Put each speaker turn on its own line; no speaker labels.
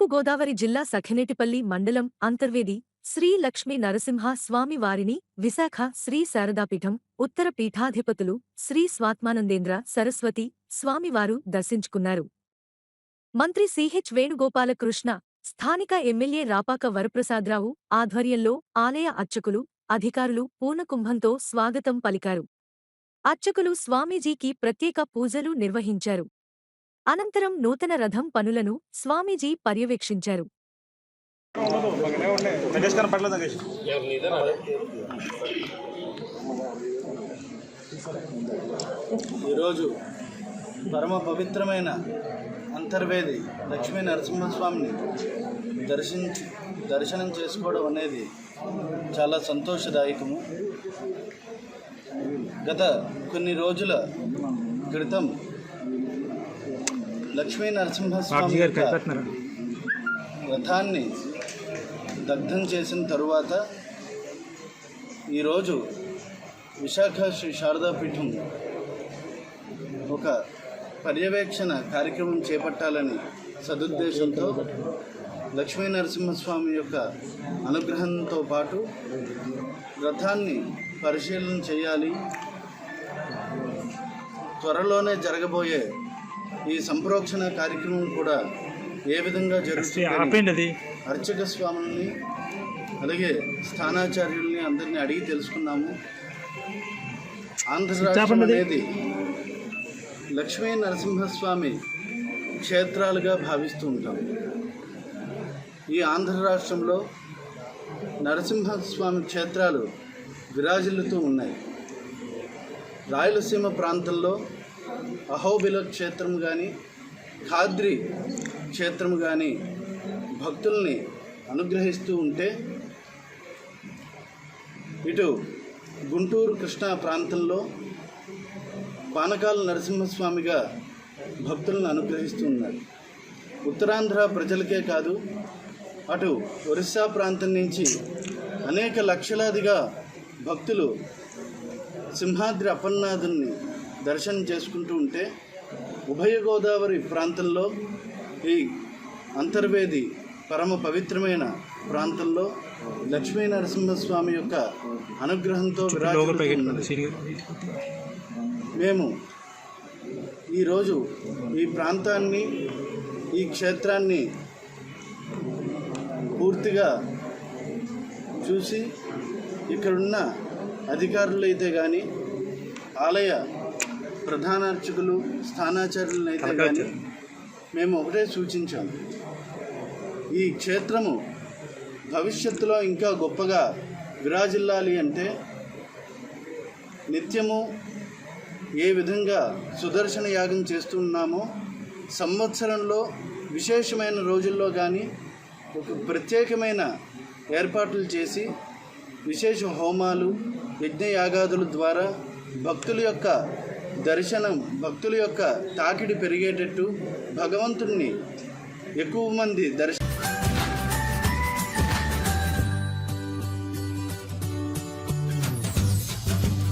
తూర్పుగోదావరి జిల్లా సఖినేటిపల్లి మండలం అంతర్వేది శ్రీ లక్ష్మీ నరసింహ స్వామి వారిని విశాఖ శ్రీ శారదాపీఠం ఉత్తర పీఠాధిపతులు శ్రీ స్వాత్మానందేంద్ర సరస్వతి స్వామివారు దర్శించుకున్నారు. మంత్రి సిహెచ్ వేణుగోపాలకృష్ణ స్థానిక ఎమ్మెల్యే రాపాక వరప్రసాదరావు ఆధ్వర్యంలో ఆలయ అర్చకులు అధికారులు పూర్ణకుంభంతో స్వాగతం పలికారు. అర్చకులు స్వామీజీకి ప్రత్యేక పూజలు నిర్వహించారు. అనంతరం నూతన రథం పనులను స్వామీజీ పర్యవేక్షించారు.
ఈరోజు పరమ పవిత్రమైన అంతర్వేది లక్ష్మీ నరసింహస్వామిని దర్శించి దర్శనం చేసుకోవడం అనేది చాలా సంతోషదాయకము. గత కొన్ని రోజుల క్రితం లక్ష్మీ నరసింహస్వామి రథాన్ని దగ్ధం చేసిన తరువాత ఈరోజు విశాఖ శ్రీ శారదాపీఠం ఒక పర్యవేక్షణ కార్యక్రమం చేపట్టాలని సదుద్దేశంతో లక్ష్మీ నరసింహస్వామి యొక్క అనుగ్రహంతో పాటు రథాన్ని పరిశీలన చేయాలి. త్వరలోనే జరగబోయే ఈ సంప్రోక్షణ కార్యక్రమం కూడా ఏ విధంగా జరుగుతుంది అర్చక స్వాముల్ని అలాగే స్థానాచార్యుల్ని అందరినీ అడిగి తెలుసుకున్నాము ఆంధ్ర రాష్ట్రం అనేది లక్ష్మీ నరసింహస్వామి క్షేత్రాలుగా భావిస్తూ ఉంటాం. ఈ ఆంధ్ర రాష్ట్రంలో నరసింహస్వామి క్షేత్రాలు విరాజిల్లుతూ ఉన్నాయి. రాయలసీమ ప్రాంతంలో అహోబిల క్షేత్రం కానీ ఖాద్రి క్షేత్రం కానీ భక్తుల్ని అనుగ్రహిస్తూ ఉంటే ఇటు గుంటూరు కృష్ణా ప్రాంతంలో పానకాల నరసింహస్వామిగా భక్తులను అనుగ్రహిస్తూ ఉన్నారు. ఉత్తరాంధ్ర ప్రజలకే కాదు అటు ఒరిస్సా ప్రాంతం నుంచి అనేక లక్షలాదిగా భక్తులు సింహాద్రి అప్పన్నాథుని దర్శనం చేసుకుంటూ ఉంటే ఉభయ గోదావరి ప్రాంతంలో ఈ అంతర్వేది పరమ పవిత్రమైన ప్రాంతంలో లక్ష్మీ నరసింహస్వామి యొక్క అనుగ్రహంతో. మేము ఈరోజు ఈ ప్రాంతాన్ని ఈ క్షేత్రాన్ని పూర్తిగా చూసి ఇక్కడున్న అధికారులు అయితే కానీ ఆలయ ప్రధాన అర్చకులు స్థానాచార్యులను అయితే కానీ మేము ఒకటే సూచించాము ఈ క్షేత్రము భవిష్యత్తులో ఇంకా గొప్పగా విరాజిల్లాలి అంటే నిత్యము ఏ విధంగా సుదర్శన యాగం చేస్తున్నామో సంవత్సరంలో విశేషమైన రోజుల్లో కానీ ఒక ప్రత్యేకమైన ఏర్పాట్లు చేసి విశేష హోమాలు యజ్ఞయాగాదుల ద్వారా భక్తుల యొక్క దర్శనం భక్తుల యొక్క తాకిడి పెరిగేటట్టు భగవంతుణ్ణి ఎక్కువ మంది దర్శనం